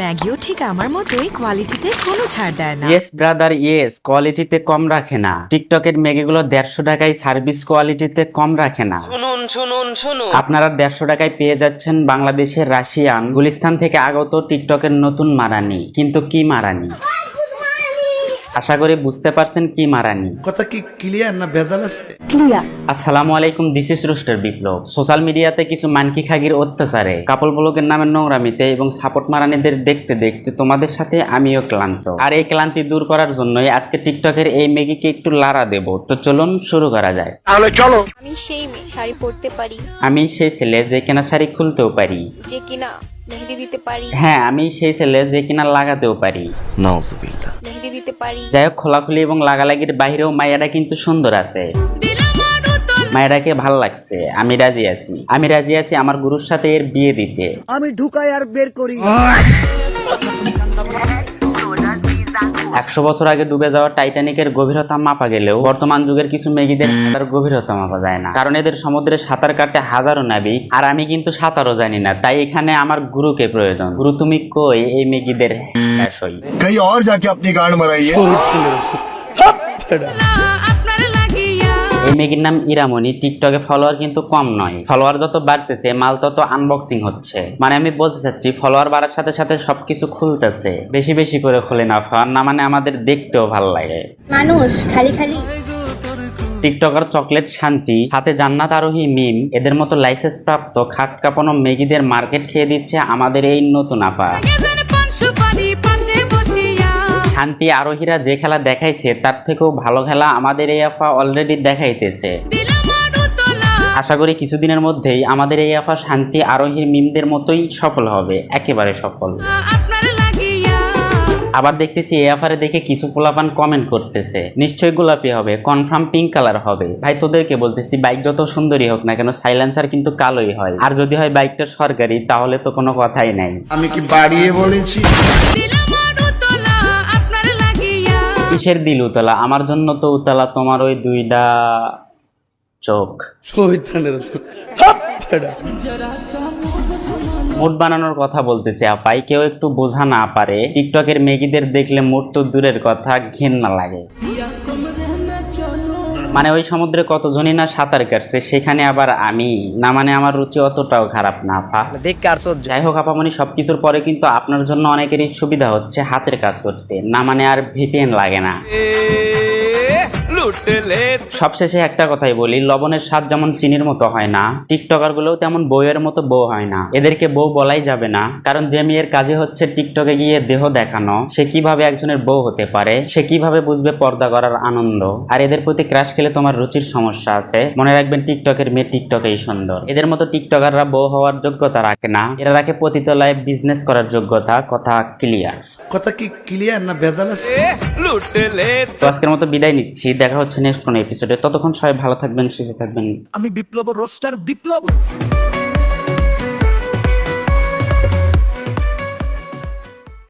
ম্যাগিও ঠিক আমার মতোই কোয়ালিটিতে কোনো ছাড় দেয় না। ইয়েস ব্রাদার ইয়েস কোয়ালিটিতে কম রাখে না। টিকটকের ম্যাগিগুলো দেড়শো টাকায় সার্ভিস কোয়ালিটিতে কম রাখে না। শুনুন শুনুন শুনুন। আপনারা দেড়শো টাকায় পেয়ে যাচ্ছেন বাংলাদেশের রাশিয়ান গুলিস্তান থেকে আগত টিকটকের নতুন মারানি। কিন্তু কি মারানি? আশা করি বুঝতে পারছেন কি মারানি। কথা কি ক্লিয়ার না ভেজাল আছে? ক্লিয়ার আসসালামু আলাইকুম this is rooster Biplob social মিডিয়াতে কিছু মানকি খাগির অত্যাচারে কাপল ব্লগের নামে নোংরামিতে এবং সাপোর্ট মারানিদের দেখতে দেখতে তোমাদের সাথে আমিও ক্লান্ত। আর এই ক্লান্তি দূর করার জন্যই আজকে টিকটকের এই মেগিকে একটু লারা দেব। তো চলুন শুরু করা যায় তাহলে চলো। আমি সেই মেয়ে শাড়ি পরতে পারি। আমি সেই ছেলে যে কিনা শাড়ি খুলতেও পারি। যে কিনা মেহেদি দিতে পারি। হ্যাঁ আমি সেই ছেলে যে কিনা লাগাতেও পারি। মেহেদি দিতে পারি। যাই হোক খোলাখুলি এবং লাগালাগির বাইরেও মায়েরা কিন্তু সুন্দর আছে। মায়েরাকে ভালো লাগছে। আমি রাজি আছি। আমি রাজি আছি আমার গুরুর সাথে এর বিয়ে দিতে। আমি ঢুকাই আর বের করি। একশো বছর আগে ডুবে যাওয়া টাইটানিকের গভীরতা মাপা গেলেও বর্তমান যুগের কিছু মেঘিদের তার গভীরতা মাপা যায় না। কারণ এদের সমুদ্রে সাঁতার কাটে হাজারো নাবি আর আমি কিন্তু সাঁতারও জানি না তাই এখানে আমার গুরুকে প্রয়োজন। গুরু তুমি কই? এই মেঘিদের হ্যাঁ, আপনি হ্যাঁ, গান এই মেগির নাম ইরামনি টিকটকে ফলোয়ার কিন্তু কম নয়। ফলোয়ার যত বাড়তেছে মাল তত আনবক্সিং হচ্ছে। মানে আমি বলতে চাচ্ছি ফলোয়ার বাড়ার সাথে সাথে সবকিছু খুলতেছে। বেশি বেশি করে খুলে না ফার না মানে আমাদের দেখতেও ভালো লাগে। মানুষ খালি খালি। টিকটকার চকলেট শান্তি সাথে জান্নাত আরোহী মিম এদের মতো লাইসেন্স প্রাপ্ত খাট কাপানো মেগিদের মার্কেট খেয়ে দিচ্ছে আমাদের এই নতুন আপা। শান্তি আরোহীরা যে খেলা দেখাইছে, তার থেকেও ভালো খেলা আমাদের এই আফা অলরেডি দেখাইতেছে। আশা করি কিছুদিনের মধ্যেই আমাদের এই আফা শান্তি আরোহীর মিমদের মতোই সফল হবে, একেবারে সফল। আবার দেখতেছি এই আফারে দেখে কিছু পোলাপান কমেন্ট করতেছে। নিশ্চয়ই গোলাপি হবে কনফার্ম পিঙ্ক কালার হবে। ভাই, তোদেরকে বলতেছি বাইক যত সুন্দরী হোক না কেন সাইলেন্সার কিন্তু কালোই হয়। আর যদি হয় বাইকটা সরকারি, তাহলে তো কোনো কথাই নাই। আমি কি বাড়িয়ে বলেছি? কিসের দিল উতলা। আমার জন্য তো উতলা তোমার ওই দুইটা চোখ। মুড মোট বানানোর কথা বলতেছে আপাই কেউ একটু বোঝা না পারে। টিকটকের মেগিদের দেখলে মুড তো দূরের কথা ঘেন্না লাগে। মানে ওই সমুদ্রে কতজনই না সাঁতার কাটছে সেখানে আবার আমি না মানে আমার রুচি অতটাও খারাপ না আপা। দেখ যাই হোক আপামনি সবকিছুর পরে কিন্তু আপনার জন্য অনেকেরই সুবিধা হচ্ছে হাতের কাজ করতে না মানে আর ভিপিএন লাগে না। সবশেষে একটা কথাই বলি লবণের স্বাদ যেমন চিনির মতো হয় না টিকটকারগুলো তেমন বউয়ের মতো বউ হয় না। এদেরকে বউ বলাই যাবে না কারণ যে মেয়ের কাজে হচ্ছে টিকটকে গিয়ে দেহ দেখানো সে কীভাবে একজনের বউ হতে পারে সে কীভাবে বুঝবে পর্দা করার আনন্দ। আর এদের প্রতি ক্রাশ খেলে তোমার রুচির সমস্যা আছে। মনে রাখবেন টিকটকের মেয়ে টিকটকেই সুন্দর। এদের মতো টিকটকাররা বউ হওয়ার যোগ্যতা রাখে না। এরা রাখে লাইফ বিজনেস করার যোগ্যতা কথা ক্লিয়ার। কথা কি ক্লিয়ার না বেজাল আছে? তো আজকের মতো বিদায় নিচ্ছি দেখা হচ্ছে নেক্সট কোনো এপিসোডে ততক্ষণ সবাই ভালো থাকবেন, সুস্থ থাকবেন। আমি বিপ্লব রোস্টার বিপ্লব।